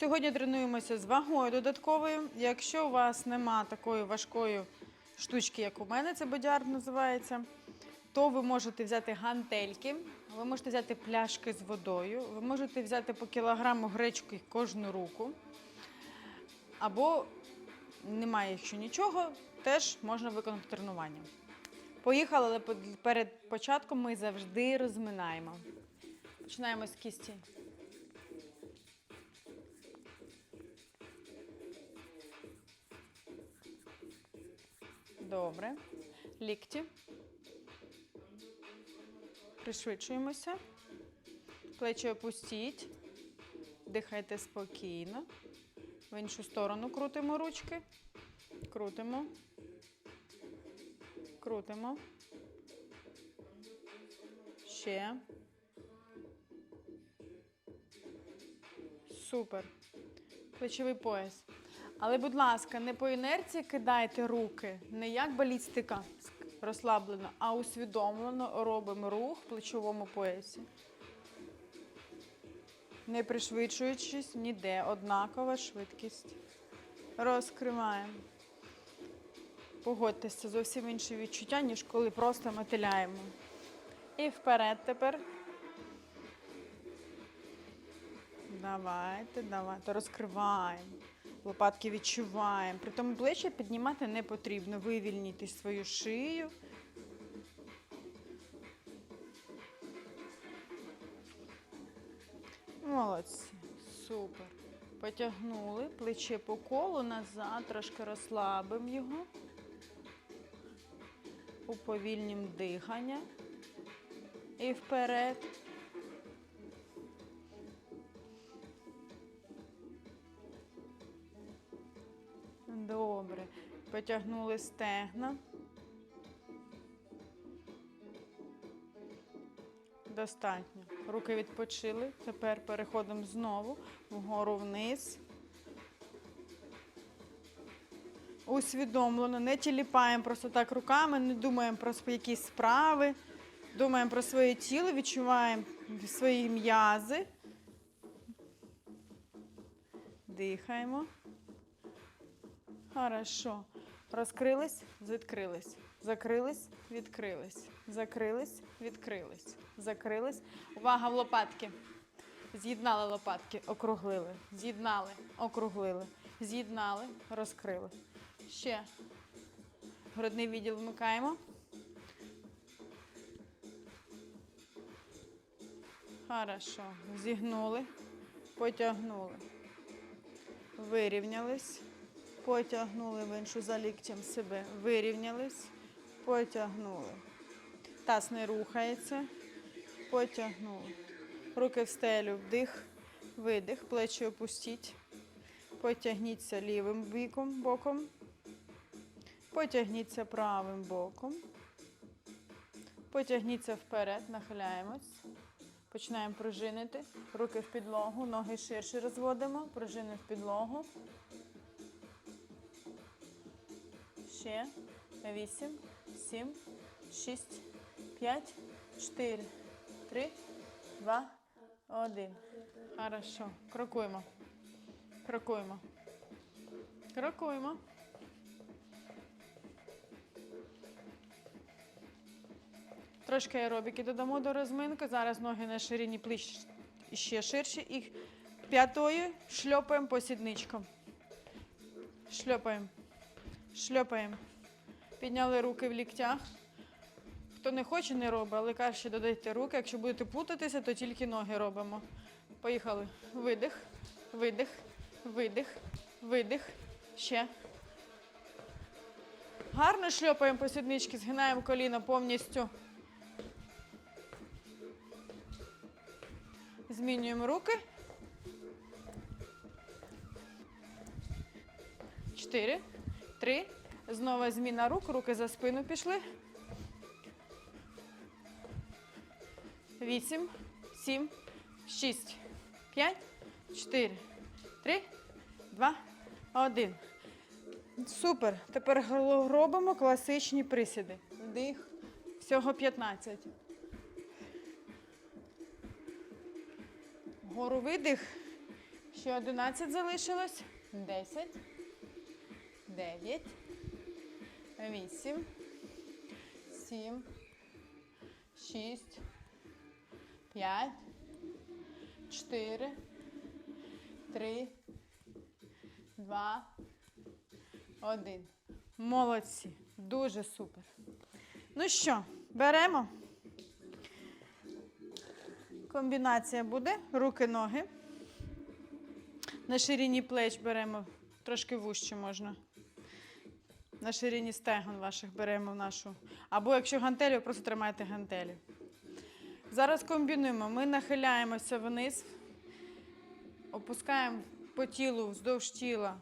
Сьогодні тренуємося з вагою додатковою. Якщо у вас нема такої важкої штучки, як у мене, це бодяр називається, то ви можете взяти гантельки, ви можете взяти пляшки з водою, ви можете взяти по кілограму гречки кожну руку. Або немає, якщо нічого, теж можна виконати тренування. Поїхали, але перед початком ми завжди розминаємо. Починаємо з кісті. Добре. Лікті. Пришвидшуємося. Плечі опустіть. Дихайте спокійно. В іншу сторону крутимо ручки. Крутимо. Крутимо. Ще. Супер. Плечовий пояс. Але, будь ласка, не по інерції кидайте руки, не як балістика розслаблено, а усвідомлено робимо рух в плечовому поясі. Не пришвидшуючись ніде, однакова швидкість. Розкриваємо. Погодьтесь, це зовсім інше відчуття, ніж коли просто мотиляємо. І вперед тепер. Давайте, давайте, розкриваємо. Лопатки відчуваємо. При тому плечі піднімати не потрібно. Вивільніть свою шию. Молодці. Супер. Потягнули плече по колу назад, трошки розслабимо його. Уповільнім дихання. І вперед. Добре. Потягнули стегна. Достатньо. Руки відпочили. Тепер переходимо знову вгору вниз. Усвідомлено, не тіліпаємо просто так руками, не думаємо про якісь справи. Думаємо про своє тіло, відчуваємо свої м'язи. Дихаємо. Хорошо. Розкрились, відкрились. Закрились, відкрились. Закрились, відкрились. Закрились. Увага в лопатки. З'єднали лопатки, округлили. З'єднали, округлили. З'єднали, розкрили. Ще. Грудний відділ вмикаємо. Хорошо. Зігнули, потягнули. Вирівнялись. Потягнули в іншу за ліктем себе. Вирівнялись. Потягнули. Таз не рухається. Потягнули. Руки в стелю. Вдих, видих. Плечі опустіть. Потягніться лівим біком, боком. Потягніться правим боком. Потягніться вперед, нахиляємось. Починаємо пружинити. Руки в підлогу, ноги ширше розводимо. Пружини в підлогу. Ще. Вісім, сім, шість, п'ять, чотири, три, два, один. Хорошо. Крокуємо. Крокуємо. Крокуємо. Трошки аеробіки додамо до розминки. Зараз ноги на ширині пліч ще ширші. І п'ятою шльопаємо по сідничкам. Шльопаємо. Шльопаємо. Підняли руки в ліктях. Хто не хоче, не робить, але краще додайте руки. Якщо будете плутатися, то тільки ноги робимо. Поїхали. Видих, видих, видих, видих. Ще. Гарно шльопаємо по сіднички, згинаємо коліна повністю. Змінюємо руки. Чотири, три. Знову зміна рук. Руки за спину пішли. Вісім, сім, шість, п'ять, чотири, три, два, один. Супер. Тепер робимо класичні присіди. Вдих. Всього 15. Вгору видих. Ще 11 залишилось. 10. 9. 8. 7. 6. 5. 4. 3. 2. 1. Молодці. Дуже супер. Ну що, беремо. Комбінація буде. Руки, ноги. На ширині плеч беремо, трошки вужче можна. На ширині стегон ваших беремо в нашу. Або якщо гантелі, просто тримайте гантелі. Зараз комбінуємо. Ми нахиляємося вниз, опускаємо по тілу вздовж тіла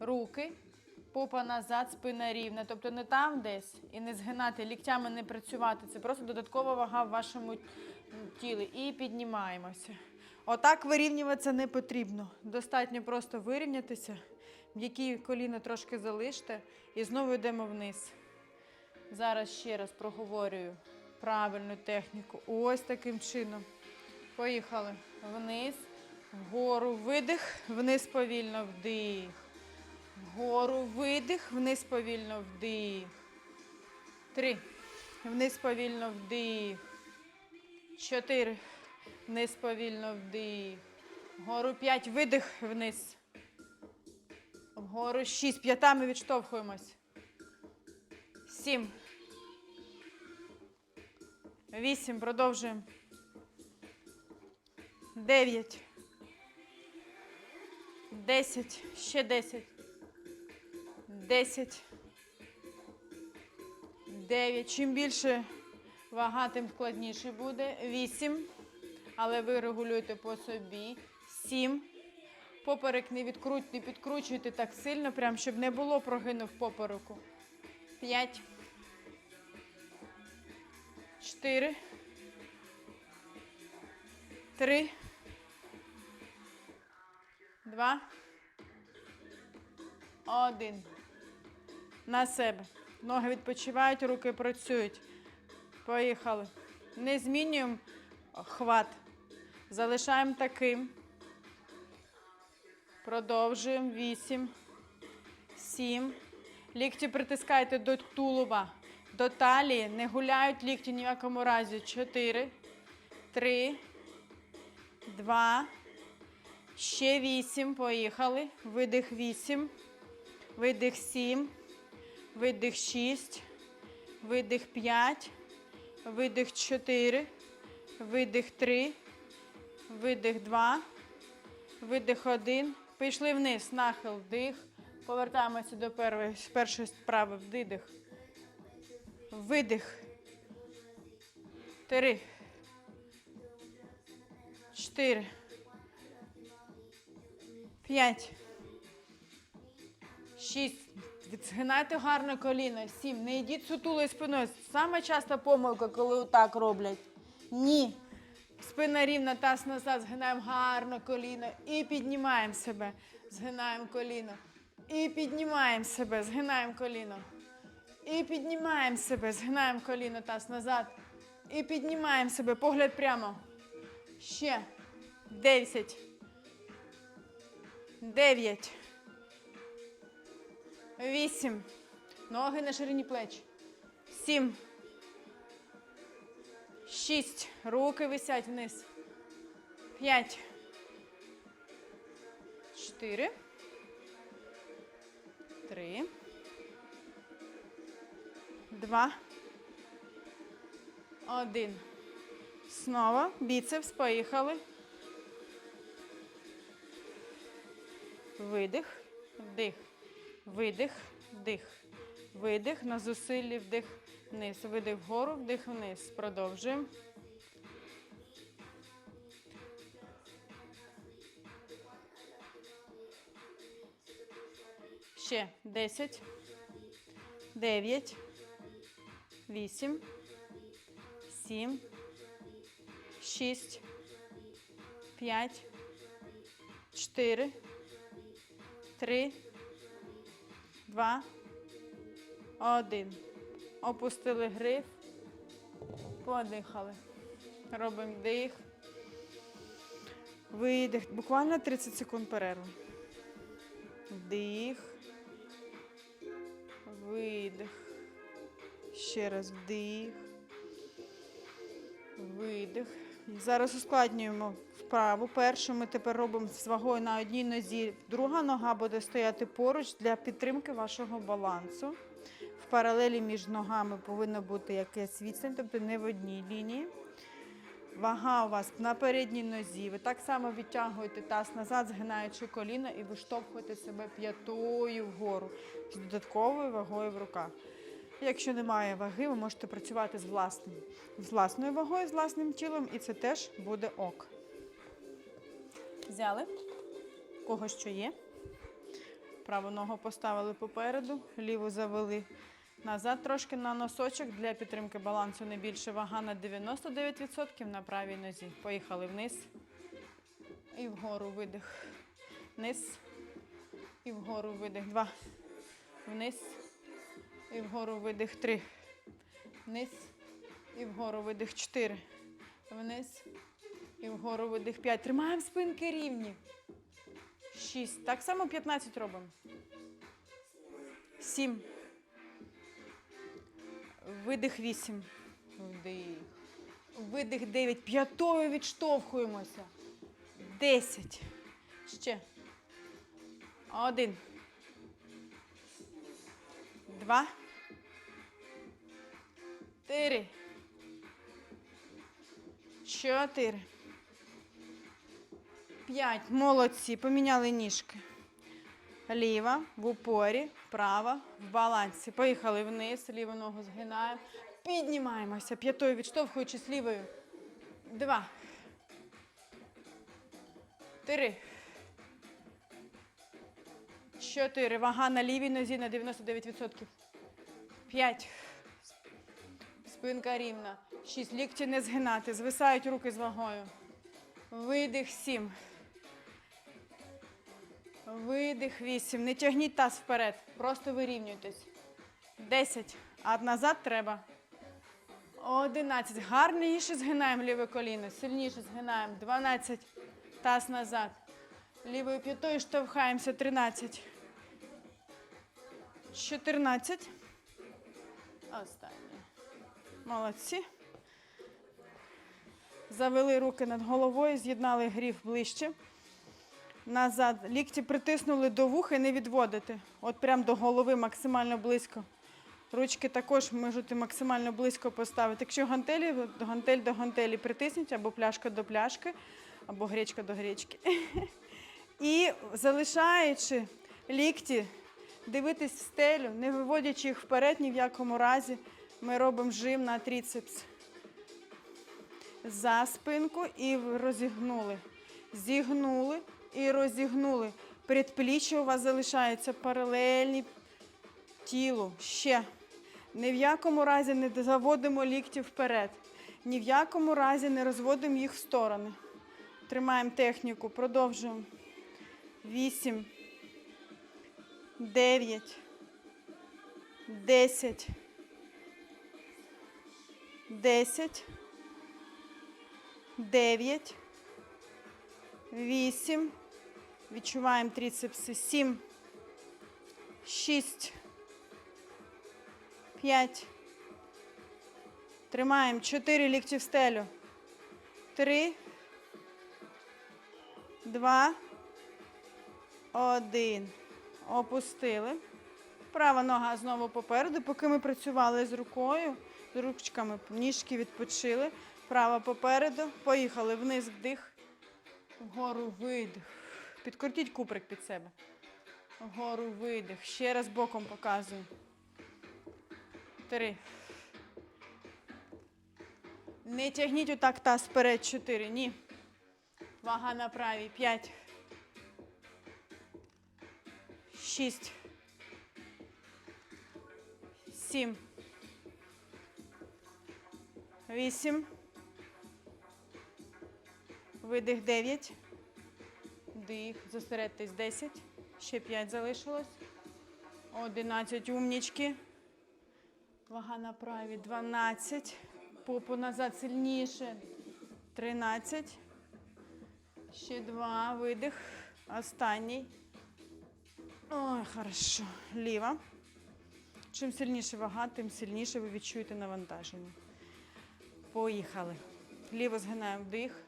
руки, попа назад, спина рівна. Тобто не там десь і не згинати, ліктями не працювати. Це просто додаткова вага в вашому тілі. І піднімаємося. Отак вирівнюватися не потрібно. Достатньо просто вирівнятися, м'які коліна трошки залиште і знову йдемо вниз. Зараз ще раз проговорюю правильну техніку. Ось таким чином. Поїхали. Вниз, вгору видих, вниз повільно вдих. Вгору видих, вниз повільно вдих. Три. Вниз повільно вдих. Чотири. Вниз повільно вдих. Вгору п'ять. Видих вниз. Вгору шість. П'ятами відштовхуємось. Сім. Вісім. Продовжуємо. Дев'ять. Десять. Ще десять. Десять. Дев'ять. Чим більше вага, тим складніше буде. Вісім. Але ви регулюєте по собі. Сім. Поперек не відкруть, не підкручуйте так сильно, прям, щоб не було прогину в попереку. П'ять. Чотири. Три. Два. Один. На себе. Ноги відпочивають, руки працюють. Поїхали. Не змінюємо хват. Залишаємо таким. Продовжуємо. Вісім. Сім. Лікті притискайте до тулуба. До талії. Не гуляють лікті ні в якому разі. Чотири. Три. Два. Ще вісім. Поїхали. Видих вісім. Видих сім. Видих шість. Видих п'ять. Видих чотири. Видих три. Видих два. Видих один. Пішли вниз. Нахил. Вдих. Повертаємося до першої, першої справи. Вдих. Видих. Три. Чотири. П'ять. Шість. Відзгинайте гарно коліно. Сім. Не йдіть сутулою спиною. Саме часта помилка, коли отак роблять. Ні. Спина рівна, таз назад, згинаємо гарно коліно і піднімаємо себе. Згинаємо коліно. І піднімаємо себе, згинаємо коліно. І піднімаємо себе, згинаємо коліно, таз назад. І піднімаємо себе, погляд прямо. Ще. Десять. Дев'ять. Вісім. Ноги на ширині плеч. Сім. Шість. Руки висять вниз. П'ять. Чотири. Три. Два. Один. Снова. Біцепс. Поїхали. Видих. Вдих. Видих. Вдих. Видих. На зусиллі вдих вниз. Видих вгору, вдих вниз. Продовжуємо. Ще 10, 9, 8, 7, 6, 5, 4, 3, 2, 1. Опустили гриф. Подихали. Робимо дих. Видих. Буквально 30 секунд перерви. Вдих. Видих. Ще раз вдих. Видих. Зараз ускладнюємо вправу. Першу ми тепер робимо з вагою на одній нозі. Друга нога буде стояти поруч для підтримки вашого балансу. Паралелі між ногами повинна бути якась відстань, тобто не в одній лінії. Вага у вас на передній нозі. Ви так само відтягуєте таз назад, згинаючи коліно і виштовхуєте себе п'ятою вгору з додатковою вагою в руках. Якщо немає ваги, ви можете працювати з, власним, з власною вагою, з власним тілом, і це теж буде ок. Взяли, кого що є. Праву ногу поставили попереду, ліву завели назад трошки на носочок для підтримки балансу не більше вага на 99% на правій нозі. Поїхали вниз і вгору видих. Вниз і вгору видих. Два. Вниз і вгору видих. Три. Вниз і вгору видих. Чотири. Вниз і вгору видих. П'ять. Тримаємо спинки рівні. Шість. Так само 15 робимо. Сім. Видих 8. Вдих. Видих 9. П'ятою відштовхуємося. 10. Ще. Один. Два. Три. Чотири. П'ять. Молодці. Поміняли ніжки. Ліва в упорі, права в балансі. Поїхали вниз, ліву ногу згинаємо. Піднімаємося, п'ятою відштовхуючись лівою. Два. Три. Чотири. Вага на лівій нозі на 99%. П'ять. Спинка рівна. Шість. Лікті не згинати. Звисають руки з вагою. Видих. Сім. Видих 8. Не тягніть таз вперед. Просто вирівнюйтесь. 10. А назад треба. 11. Гарніше згинаємо ліве коліно. Сильніше згинаємо. 12. Таз назад. Лівою п'ятою штовхаємося. 13. 14. Останнє. Молодці. Завели руки над головою, з'єднали гріф ближче назад. Лікті притиснули до вуха і не відводити. От прям до голови максимально близько. Ручки також можете максимально близько поставити. Якщо гантелі, гантель до гантелі притисніть, або пляшка до пляшки, або гречка до гречки. І залишаючи лікті, дивитись в стелю, не виводячи їх вперед ні в якому разі, ми робимо жим на тріцепс. За спинку і розігнули. Зігнули і розігнули. Передпліччя у вас залишаються паралельні тілу. Ще. Ні в якому разі не заводимо лікті вперед. Ні в якому разі не розводимо їх в сторони. Тримаємо техніку, продовжуємо. Вісім. Дев'ять. Десять. Десять. Дев'ять. Вісім. Відчуваємо трицепси. Сім. Шість. П'ять. Тримаємо. Чотири лікті в стелю. Три. Два. Один. Опустили. Права нога знову попереду. Поки ми працювали з рукою, з ручками, ніжки відпочили. Права попереду. Поїхали вниз вдих. Вгору видих. Підкрутіть куприк під себе. Вгору видих. Ще раз боком показую. Три. Не тягніть отак таз вперед. Чотири. Ні. Вага на правій. П'ять. Шість. Сім. Вісім. Видих 9. Дих. Зосередьтесь 10. Ще 5 залишилось. 11. Умнічки. Вага на праві. 12. Попу назад сильніше. 13. Ще два. Видих. Останній. Ой, хорошо. Ліва. Чим сильніше вага, тим сильніше ви відчуєте навантаження. Поїхали. Ліво згинаємо вдих.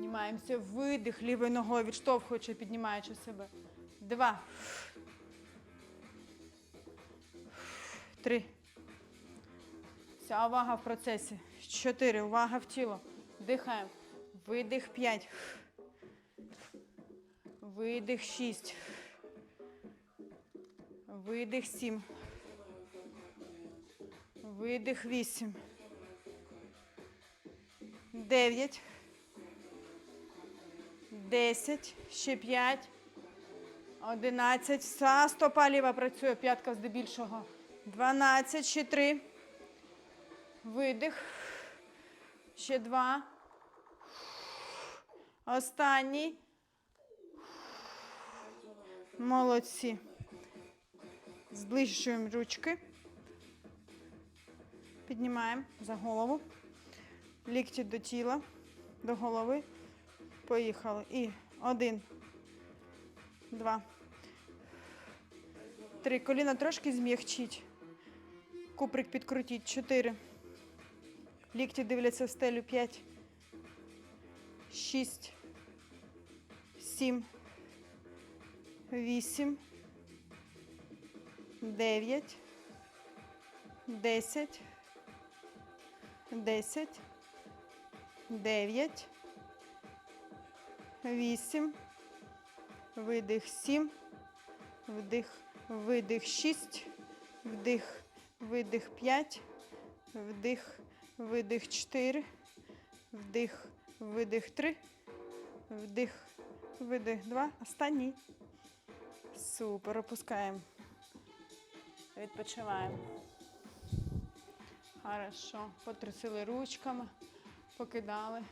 Піднімаємося видих. Лівою ногою відштовхуючи, піднімаючи себе. Два. Три. Вся увага в процесі. Чотири. Увага в тіло. Дихаємо. Видих. П'ять. Видих. Шість. Видих. Сім. Видих. Вісім. Дев'ять. Десять. Ще п'ять. Одинадцять. Вся стопа ліва працює. П'ятка здебільшого. Дванадцять. Ще три. Видих. Ще два. Останній. Молодці. Зближуємо ручки. Піднімаємо за голову. Лікті до тіла, до голови. Поїхали. І один, два, три. Коліна трошки зм'якчіть. Куприк підкрутіть. Чотири. Лікті дивляться в стелю. П'ять. Шість. Сім. Вісім. Дев'ять. Десять. Десять. Дев'ять. Вісім. Видих сім. Вдих. Видих шість. Вдих. Видих п'ять. Вдих. Видих чотири. Вдих. Видих три. Вдих. Видих два. Останній. Супер. Опускаємо. Відпочиваємо. Хорошо. Потрусили ручками, покидали.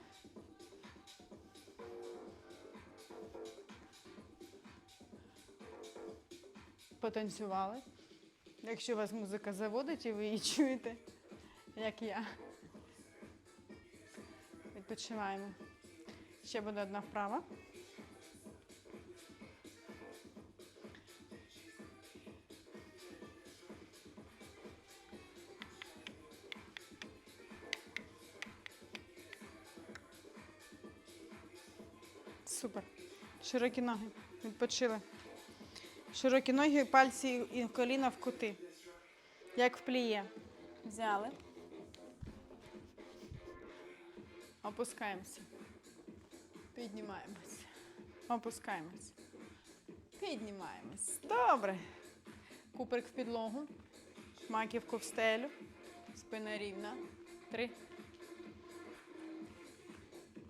Потанцювали. Якщо вас музика заводить і ви її чуєте, як я. Відпочиваємо. Ще буде одна вправа. Супер. Широкі ноги. Відпочили. Широкі ноги, пальці і коліна в кути. Як в пліє. Взяли. Опускаємося. Піднімаємося. Опускаємося. Піднімаємось. Добре. Куприк в підлогу. Маківку в стелю. Спина рівна. Три.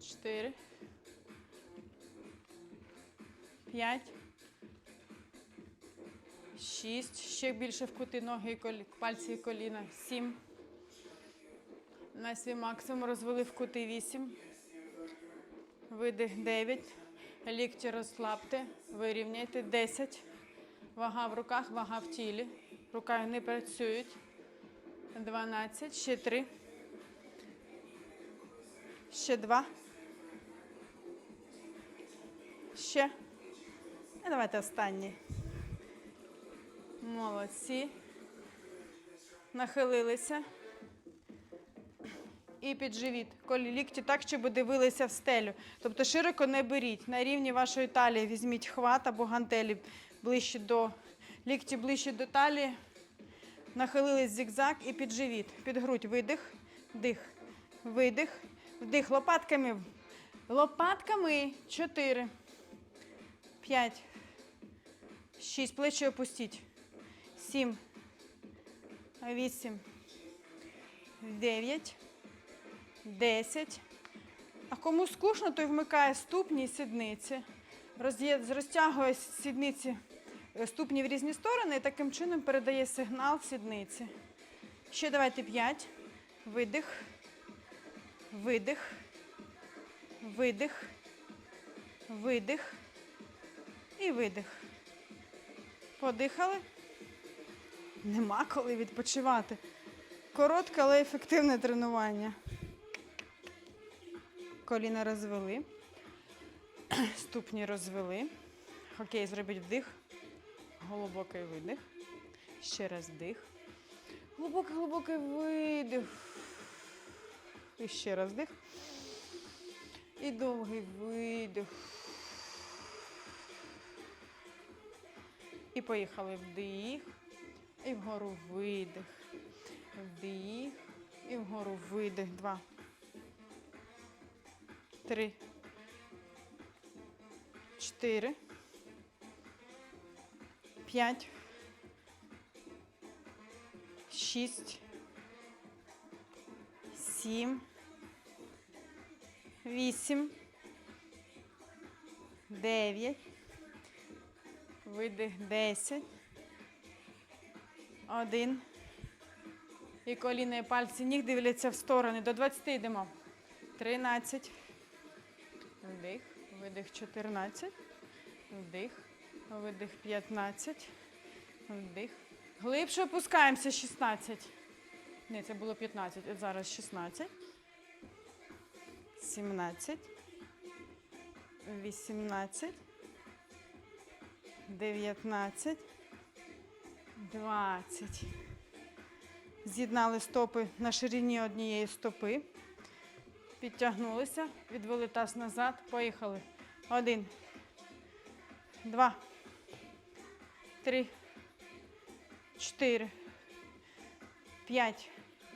Чотири. П'ять. Шість. Ще більше в кути ноги пальці і коліна. Сім. На свій максимум розвели в кути вісім. Видих дев'ять. Лікті розслабте. Вирівняйте. Десять. Вага в руках, вага в тілі. Рука не працюють. Дванадцять. Ще три. Ще два. Ще. І давайте останній. Молодці. Нахилилися. І під живіт. Колі лікті так, щоб дивилися в стелю. Тобто широко не беріть. На рівні вашої талії візьміть хват або гантелі ближче до лікті ближче до талії. Нахилились зігзаг і під живіт. Під грудь видих, дих, видих, вдих. Лопатками. Лопатками. Чотири. П'ять. Шість. Плечі опустіть. Сім. Вісім. Дев'ять. Десять. А кому скучно, той вмикає ступні і сідниці. Розтягує сідниці е, ступні в різні сторони і таким чином передає сигнал сідниці. Ще давайте п'ять. Видих. Видих. Видих. Видих. І видих. Подихали. Нема коли відпочивати. Коротке, але ефективне тренування. Коліна розвели. Ступні розвели. Окей, зробіть вдих. Глибокий видих. Ще раз вдих. Глибокий, глибокий видих. І ще раз вдих. І довгий видих. І поїхали вдих. І вгору видих. Вдих. І вгору видих. Два. Три. Чотири. П'ять. Шість. Сім. Вісім. Дев'ять. Видих десять. Один. І коліна і пальці ніг дивляться в сторони. До 20 йдемо. 13. Вдих. Видих 14. Вдих. Видих 15. Вдих. Глибше опускаємося 16. Ні, це було 15. От зараз 16. 17. 18. 19. 20. З'єднали стопи на ширині однієї стопи. Підтягнулися, відвели таз назад. Поїхали. Один. Два. Три. Чотири. П'ять.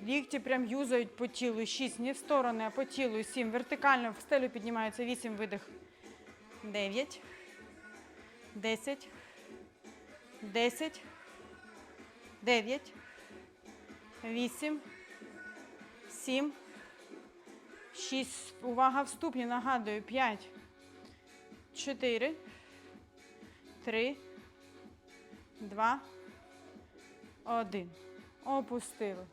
Лікті прям юзають по тілу. Шість. Не в сторони, а по тілу. Сім. Вертикально в стелю піднімаються. Вісім. Видих. Дев'ять. Десять. Десять. Дев'ять. Вісім. Сім. Шість. Увага в ступні. Нагадую. П'ять. Чотири. Три. Два. Один. Опустили.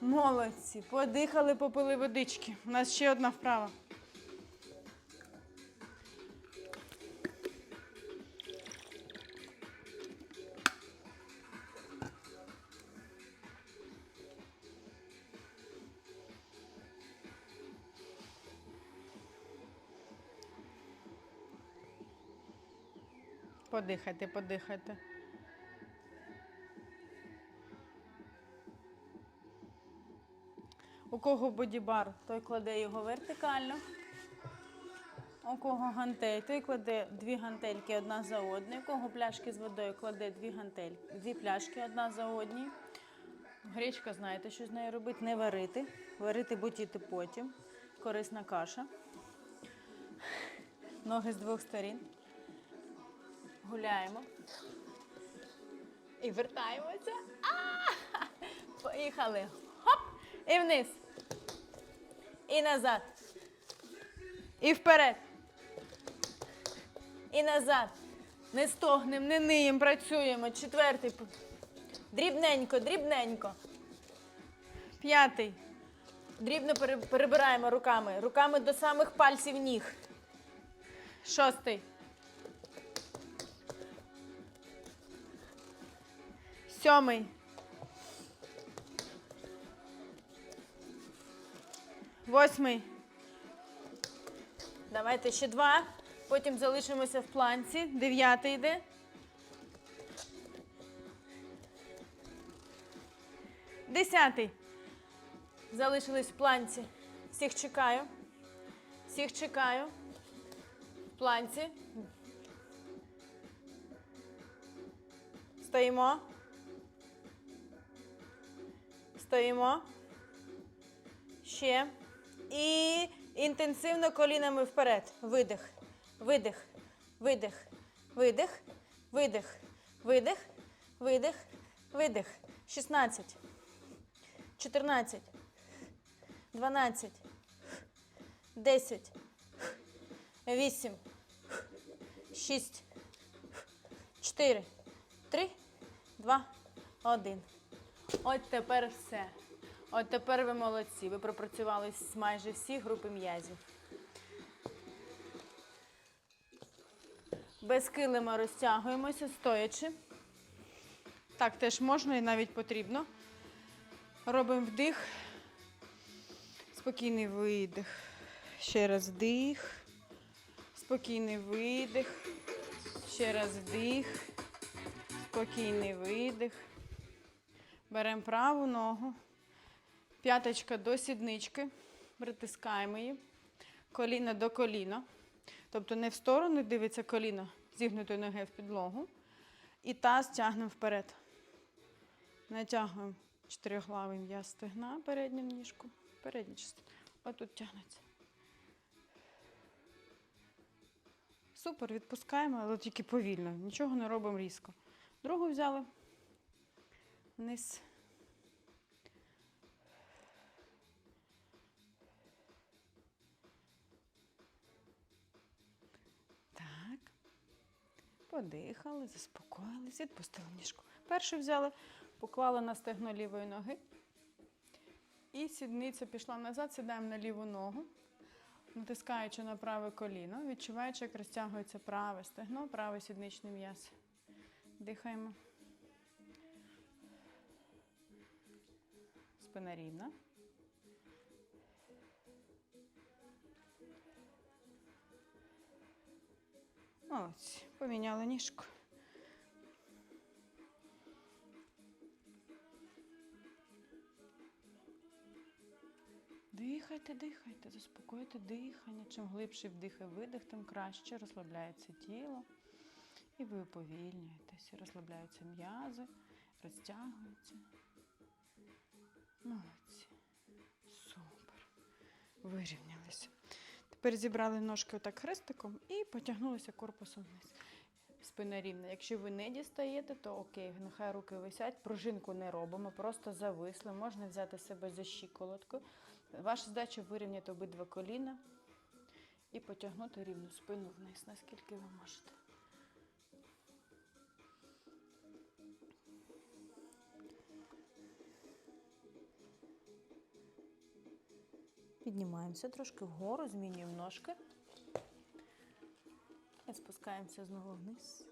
Молодці. Подихали, попили водички. У нас ще одна вправа. Подихайте, подихайте. У кого бодібар, той кладе його вертикально. У кого гантель, той кладе дві гантельки одна за одною. У кого пляшки з водою кладе дві гантельки, дві пляшки одна за одній. Гречка, знаєте, що з нею робити? Не варити. Варити будь-іти потім. Корисна каша. Ноги з двох сторін. Гуляємо. І вертаємося. Поїхали. Хоп! І вниз. І назад. І вперед. І назад. Не стогнем, не ниєм, працюємо. Четвертий. Дрібненько, дрібненько. П'ятий. Дрібно перебираємо руками. Руками до самих пальців ніг. Шостий. Сьомий. Восьмий. Давайте ще два. Потім залишимося в планці. Дев'ятий йде. Десятий. Залишились в планці. Всіх чекаю. Всіх чекаю. В планці. Стоїмо. Стоїмо. Ще. І інтенсивно колінами вперед. Видих. Видих. Видих. Видих. Видих. Видих. Видих. Видих. 16. 14. 12. 10. 8. 6. 4. 3, 2, 1. От тепер все. От тепер ви молодці. Ви пропрацювали майже всі групи м'язів. Без килима розтягуємося, стоячи. Так теж можна і навіть потрібно. Робимо вдих. Спокійний видих. Ще раз вдих. Спокійний видих. Ще раз вдих. Спокійний видих. Беремо праву ногу. П'яточка до сіднички. Притискаємо її. Коліна до коліна. Тобто не в сторону дивиться коліно зігнутої ноги в підлогу. І таз тягнемо вперед. Натягуємо чотирьохглавий м'яз стегна, передню ніжку, передня частина. Отут тягнеться. Супер, відпускаємо, але тільки повільно. Нічого не робимо різко. Другу взяли. Вниз. Так. Подихали, заспокоїлись, відпустили ніжку. Першу взяли, поклали на стегно лівої ноги. І сідниця пішла назад, сідаємо на ліву ногу, натискаючи на праве коліно, відчуваючи, як розтягується праве стегно, правий сідничний м'яз. Дихаємо. Спина рівна. Молодці. Поміняли ніжку. Дихайте, дихайте, заспокойте дихання. Чим глибший вдих і видих, тим краще розслабляється тіло. І ви уповільнюєтеся, розслабляються м'язи, розтягуються. Молодці. Супер. Вирівнялися. Тепер зібрали ножки отак хрестиком і потягнулися корпусом вниз. Спина рівна. Якщо ви не дістаєте, то окей, нехай руки висять. Пружинку не робимо, просто зависли. Можна взяти себе за щиколотку. Ваша задача вирівняти обидва коліна і потягнути рівну спину вниз, наскільки ви можете. Піднімаємося трошки вгору, змінюємо ножки. І спускаємося знову вниз.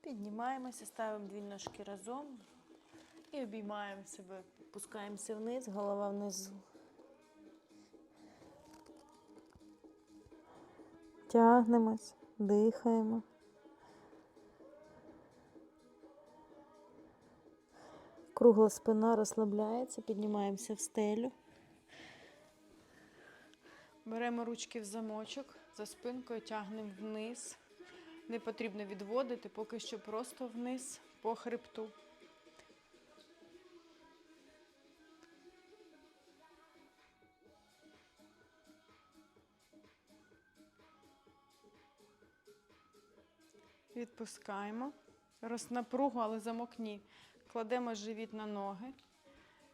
Піднімаємося, ставимо дві ножки разом і обіймаємо себе, пускаємося вниз, голова внизу. Тягнемось, дихаємо. Кругла спина розслабляється, піднімаємося в стелю. Беремо ручки в замочок, за спинкою тягнемо вниз. Не потрібно відводити, поки що просто вниз по хребту. Відпускаємо. Рознапругу, але замок ні. Кладемо живіт на ноги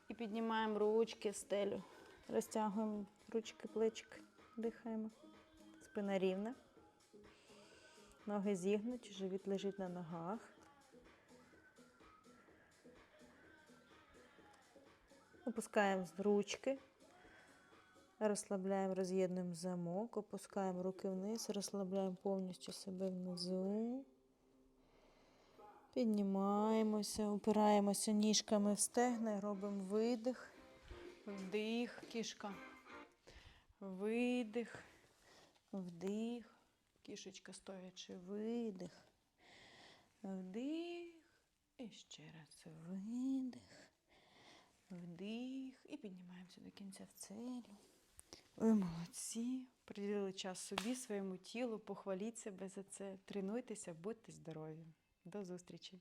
і піднімаємо ручки стелю. Розтягуємо ручки, плечики, дихаємо. Спина рівна. Ноги зігнуті, живіт лежить на ногах. Опускаємо ручки. Розслабляємо, роз'єднуємо замок, опускаємо руки вниз, розслабляємо повністю себе внизу. Піднімаємося, опираємося ніжками в стегна, робимо видих, вдих, кішка. Видих, вдих, кішечка стоячи, видих, вдих. І ще раз видих, вдих. І піднімаємося до кінця в целю. Ви молодці. Приділили час собі, своєму тілу, похваліть себе за це. Тренуйтеся, будьте здорові. До зустрічі!